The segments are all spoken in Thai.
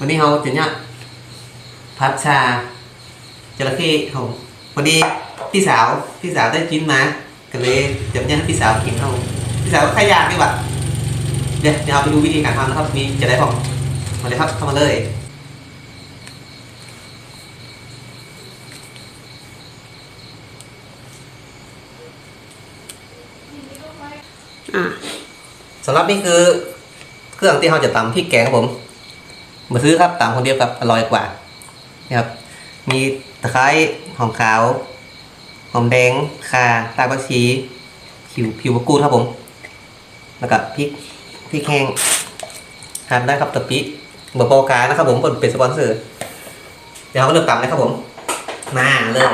วันนี้เราจะเนี่ยพัดชาจระเข้ของพอดีพี่สาวพี่สาวได้กินมาก็เลยจะเนี่ยให้พี่สาวกินเอาพี่สาวก็ขยากดีกว่าเดี๋ยวเดี๋ยวเอาไปดูวิธีการทำนะครับมีจะได้ของมาเลยครับเข้ามาเลยอ่าสำหรับนี่คือเครื่องที่เราจะตำพริกแกงครับผม มาซื้อครับตำคนเดียวครับอร่อยกว่านี่ครับมีตะไคร้หอมขาวหอมแดงข่าตากผักชีผิวผิวมะกรูดครับผม แล้วก็พริกพริกแห้งทานได้ครับตะปิเบอร์โปรกานะครับผมเป็นสปอนเซอร์เดี๋ยวเราเริ่มตำนะครับผมมาเริ่ม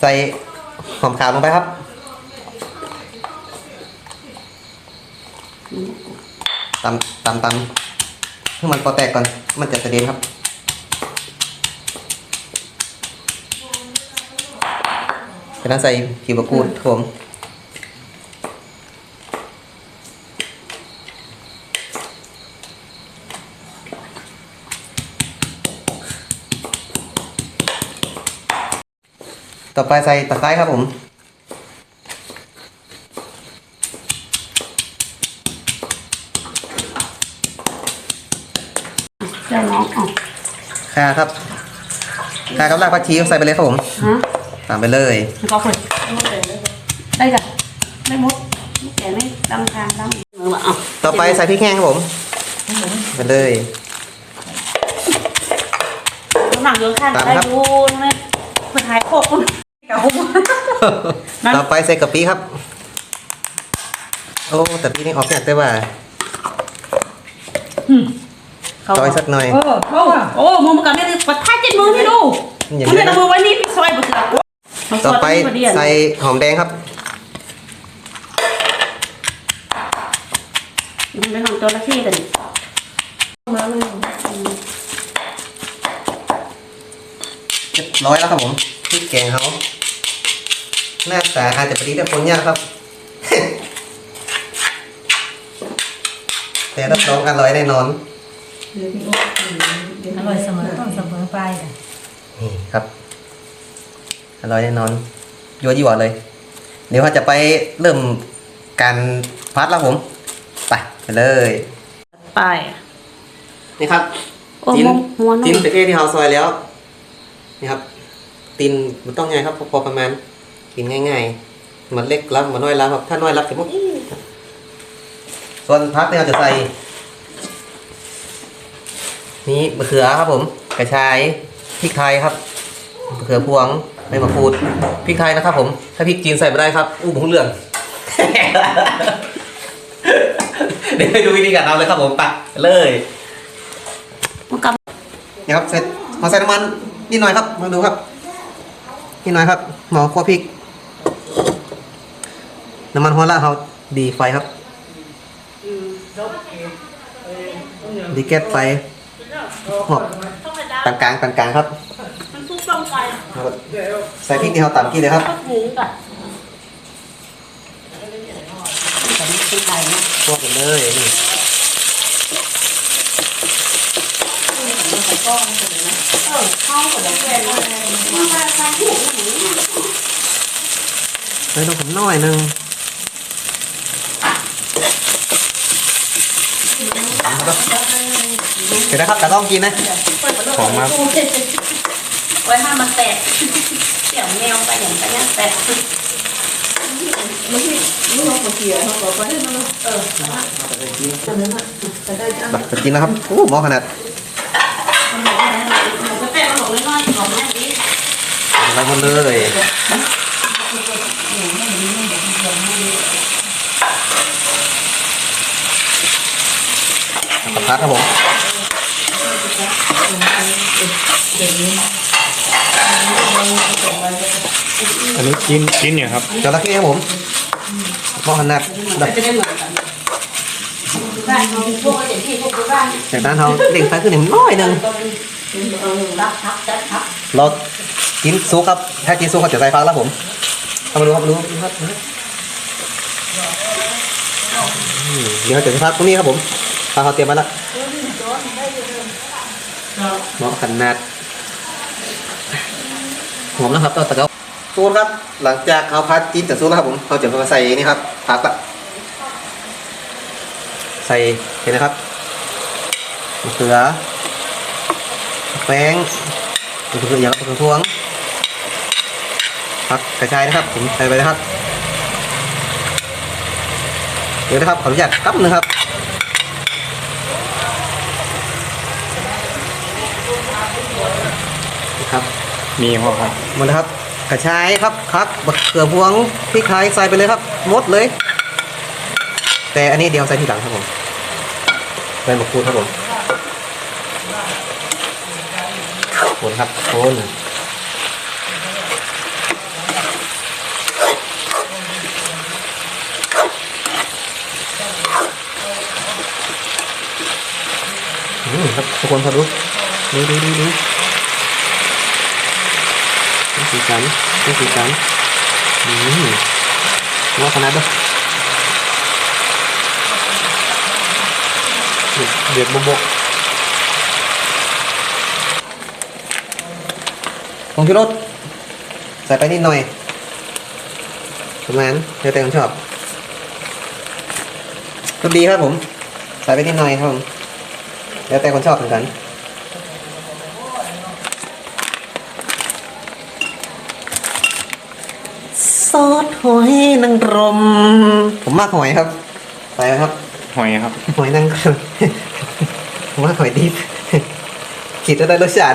ใส่หอมขาวลงไปครับ ตำตำตำให้มันพอแตกก่อน มันจะกระเด็นครับจากนั้นใส่ผิวมะกูดผมต่อไปใส่ตะไคร้ครับผม เจ้าน้องอะข่าครับข่ากับรากผักชีใส่ไปเลยครับผมฮะตามไปเลยแล้วก็ฝึกได้จ้ะไม่มดไม่แก่ไม่ดำทางดำมือละอะต่อไปใส่พริกแห้งครับผมไปเลย หนังโยนข้างตามได้ครับ ดูไม่เพื่อทายโคกคนเก่า นั่น ต่อไปใส่กะปิครับ โอ้แต่พี่นี่ออกเนี่ยแต่ว่าเขา ซอยสักหน่อยโอ้โอ้โอ้มือมันกับแม่ประทัดจิตมือพี่ดูอย่ามันงนี้เป็นนะมือไว้นี่พี่ซอยบุษราต่อไปใส่หอมแดงครับมันเป็นของจระเข้กันมาเลยเรียบร้อยแล้วครับผมพริกแกงเขาหน้าตาอาจจะปรีแต่คนยากครับ แต่รับรองอร่อยแน่นอน อร่อยเสมอต้นเสมอปลายอะนี่ครับ อร่อยแน่นอนยัวยี่หวาเลย เดี๋ยวเราจะไปเริ่มการพัดแล้วผม ไปไปเลย ไปนี่ครับโอ้จิ้นหัวน้จิ้นองตะเกียที่เราซอยแล้ว นี่ครับตีนมันต้องไงครับพอพอประมาณกินง่ายๆมันเล็กรับมันน้อยรับครับถ้าน้อยรับจะมุกส่วนพักเนี่ยเราจะใส่ นี่มะเขือครับผม กระชายพริกไทยครับมะเขือพวงใบมะกรูดพริกไทยนะครับ ผม ถ้าพริกจีนใส่ไม่ได้ครับ อู้ผมเหลือง เดี๋ยวไปดูวิธีการทำเลยครับผมไปเลยมันกับนี่ครับเสร็จมาใส่น้ำมันนิดหน่อยครับมาดูครับนิดหน่อยครับหมอคั่วพริก น้ำมันหัวละเขาดีไฟครับดีแก๊สไฟ หอบปานกลางปานกลางครับ มันซุปลงไปใส่พริกที่เขาตำกี้เลยครับก็หุงกันแต่นี่คือไทยนะคั่วไปเลยนี่เออเข้ากับแฟนเลยมามาทำหุงหุงเลยลงผมหน่อยหนึง เดี๋ยวนะครับแต่ต้องกินนะ หอมมาก ไว้ห้ามมันแตกเสี่ยวแมวไปอย่างไปเนี่ยแตกไม่ใช่ไม่ลองมาเกี่ยวเขาบอกว่าให้มันเออตอนนั้นอะแต่ได้จ้าแบบจะกินนะครับโอ้หมอขนาดจะแตกมันบอกน้อยๆหอมแม่ดีอะไรหมดเลย สัมภาษณ์ครับผมอันนี้กินกินเนี่ยครับจระเข้ครับผมหมอขนาดแบบจะได้เหมือนกันบ้านเขาพวกอย่างที่พวกบ้านจากนั้นเราเล่งไฟขึ้นหนึ่งน้อยหนึ่งรับทับจัดทับเรากินซุปครับ ถ้ากินซุปเขาจะใส่ฟังแล้วผมเอามาดูครับมาดูครับอืมเดี๋ยวจะพักตรงนี้ครับผมข้าวเขาเตรียมมาแล้วเหมาะขนาดหอมนะครับต้นตะเกาสูตรครับ หลังจากเขาพัดจิ้นแต่สูตรแล้วครับผมเขาจะมาใส่นี่ครับผักอะใส่เห็นนะครับมะเขือแป้งมะเขืออย่างมะเขือพวงผักกระชายนะครับผมใส่ไปนะครับเดี๋ยวนะครับขออนุญาตกับหนะครับนะ ครับ มีพอครับหมดแล้วครับ กระชายครับครับบักเขือพวงพริกไทยใส่ไปเลยครับหมดเลย แต่อันนี้เดี๋ยวใส่ทีหลังครับผมใบมะกรูดครับผมคนครับคนอืมครับทุกคนพอดูดูดูดูดูเป็น สีสันเป็นสีสันอืมว่าขนาดด้วยเดือดโบกผงชูรสใส่ไปนิดหน่อยประมาณแล้วแต่คนชอบก็ดีครับผม ใส่ไปนิดหน่อยครับผมแล้วแต่คนชอบเหมือนกัน ซอส หอยนางรม ผมมากหอยครับใส่ไหมครับ หอยครับ หอยนางรมผมว่าหอยดิบคิดว่าได้รสชาติ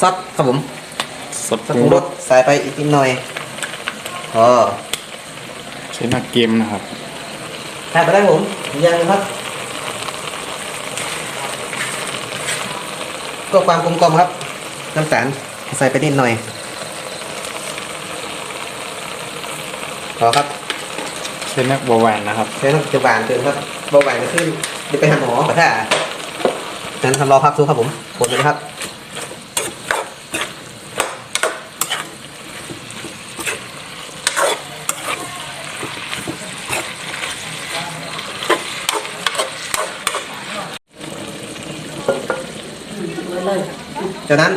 ซอสครับผมสดซอสปรุงรสใส่ไปอีกนิดหน่อยพอใช้หน้าเกมนะครับทานไปได้ผม ยังครับ ก็ความกลมกลอมครับ น้ำตาลใส่ไปนิดหน่อยพอครับใช้นักบาแหวนนะครับใช้น้ำจะหวานเกินครับเบาหวานก็ขึ้นเดี๋ยวไปหาหมอปะท่านั้นทำรอพักสู้ครับผมกดเลยนะครับเลยจากนั้น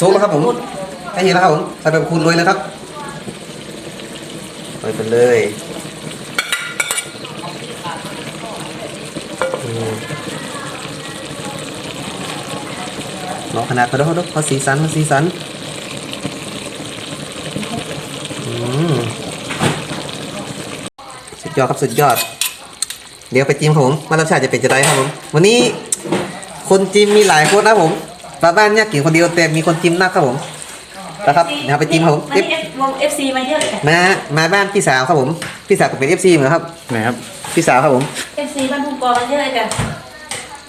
ซุปนะครับผมให้เห็นแล้วครับผมใส่แบบคูณเลยนะครับใส่ไปเลยอืมรอขนาดพอดูพอดูพอสีสันพอสีสันสุดยอดครับสุดยอด เดี๋ยวไปจิ้มครับผมว่ารสชาติจะเป็นจะได้ครับผม วันนี้คนจิ้มมีหลายคนนะครับผม ปลาบ้านเนี่ยกินคนเดียวแต่มีคนจิ้มนักครับผม นะครับเดี๋ยวเอาไปจิ้มครับผม วันนี้วงเอฟซีมาเยอะเลยมามาบ้านพี่สาวครับผม พี่สาวก็เป็นเอฟซีเหมือนกันครับ ไหนครับ พี่สาวครับผมเอฟซีบ้านภูกอมาเยอะเลยกัน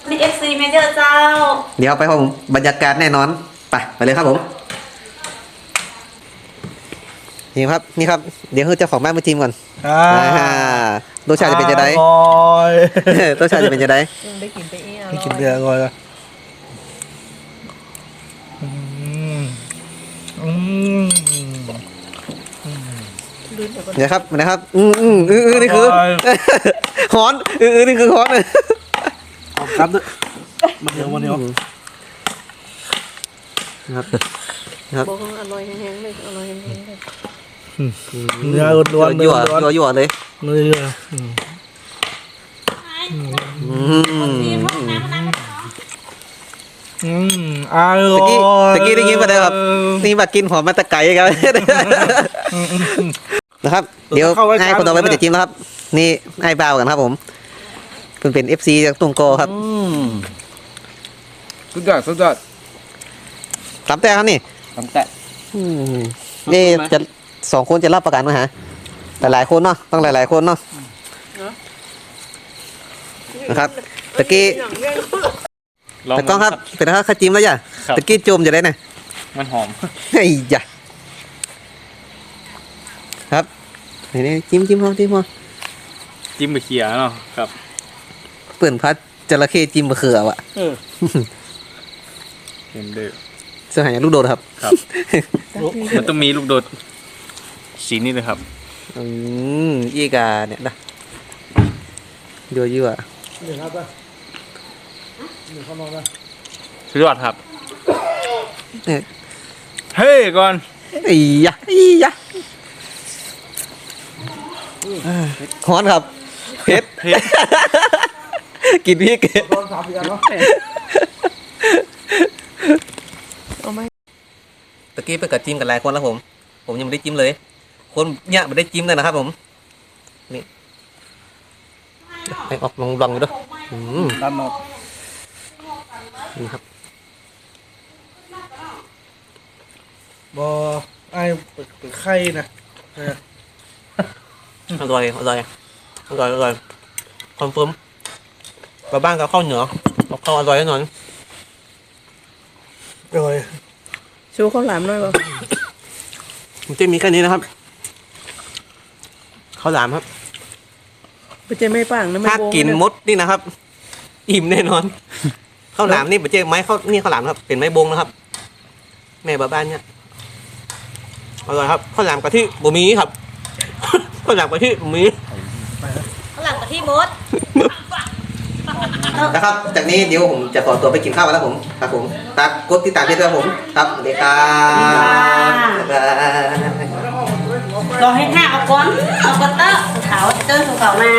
นี่เอฟซีมาเยอะเจ้า เดี๋ยวเอาไปครับผมบรรยากาศแน่นอน ไปไปเลยครับผม นี่ครับ นี่ครับ เดี๋ยวให้เจ้าของบ้านมาจิ้มก่อนอ่าอ่ารสชาติจะเป็นจะได้ อร่อยรสชาติจะเป็นจะได้ ได้กินไปเองให้กินเบียร์ก่อนเลย อืมอืมเดี๋ยวครับนะครับ อืมอืมอืออือนี่คือฮอนอืออือนี่คือฮอนขอบครับด้วยมาเดียวมาเดียวครับครับบอกว่าอร่อยแห้งๆเลยอร่อยแห้งๆเลยเนื้อล้วนๆเนื้ยั่อวล้วนยั่วยั่วเลยเนื้อเยอะอืม อืมอืมอร่ตะอยกี้ตะกี้ได้ยินมาแล้วครับนี่มากินหอมมาตะไก่ครับอืมอืมอืมนะครับ เดี๋ยวไอ้คนต่อไปเป็นเด็กจิมแล้วครับ นี่ไอ้บ่าวกันครับ ผมเพิ่นเป็นเอฟซีจากตุงโกครับสุดยอดสุดยอดตามแต่ครับนี่ตั้งแต่อืมนี่จะสองคนจะรับประกันไหมฮะแต่หลายคนเนาะต้องหลายๆคนเนาะนะครับตะกี้ ลองแต่กล้องครับเป็นนะครับข้าจิ้มแล้วจ้ะครับ ตะกี้โจมจะได้นะมันหอม ไอ้ยะครับนี่นี่จิ้มจิ้มพอจิ้มพอจิ้มไปเขียเนาะครับ เปื่อนพัดจระเข้จิ้มมะเขือวะเออเห็นเด้อเสื้อหายลูกโดดครับครับ มันต้องมีลูกโดดสีนี้เลยครับ อืมอีกาเนี่ยนะยั่วยั่วหนึ่งครับ ป่ะหนึ่งข้าวนอกนะสุดยอดครับเนี่ยเฮ้ยก่อนอียะอียะฮ้อนครับเผ็ดเผ็ดกินพริกตอนสามสี่อันเนาะเอาไหมตะกี้ไปกัดจิ้มกับหลายคนแล้วผม ผมยังไม่ได้จิ้มเลย คนเนี่ยไม่ได้จิ้มเลยนะครับ ผม นี่ให้ออกลองลองดูด้วยอืมดันออก นี่ครับบอไอ้เปิดเปิดไข่นะเอออร่อยอร่อยอร่อยอร่อยคอนเฟิร์มกลับบ้านกับข้าวเหนียวกับข้าวอร่อยแน่นอนโอ้ยชูข้าวหลามหน่อยป่ะมันจะมีแค่นี้นะครับข้าวหลามครับ ไปเจไม่ปังนะไม่ถ้าโบงกินนะ มดนี่นะครับ อิ่มแน่นอน ข้าวหลามนี่เป็นเจ๊ไม้ข้าวนี่ข้าวหลามครับเป็นไม้บงนะครับแม่บ้านเนี่ยอร่อยครับข้าวหลามกะทิบะหมี่ครับข้าวหลามกะทิบะหมี่ข้างหลังกับที่มดนะครับ จากนี้เดี๋ยวผมจะขอตัวไปกินข้าวกันแล้วผมครับผมตักกดติดตามเพจด้วยครับผม ครับสวัสดีครับบ๊ายบายรอให้ห้าเอาก้อนเอากระเตอะขาวเติ้ลขาวมา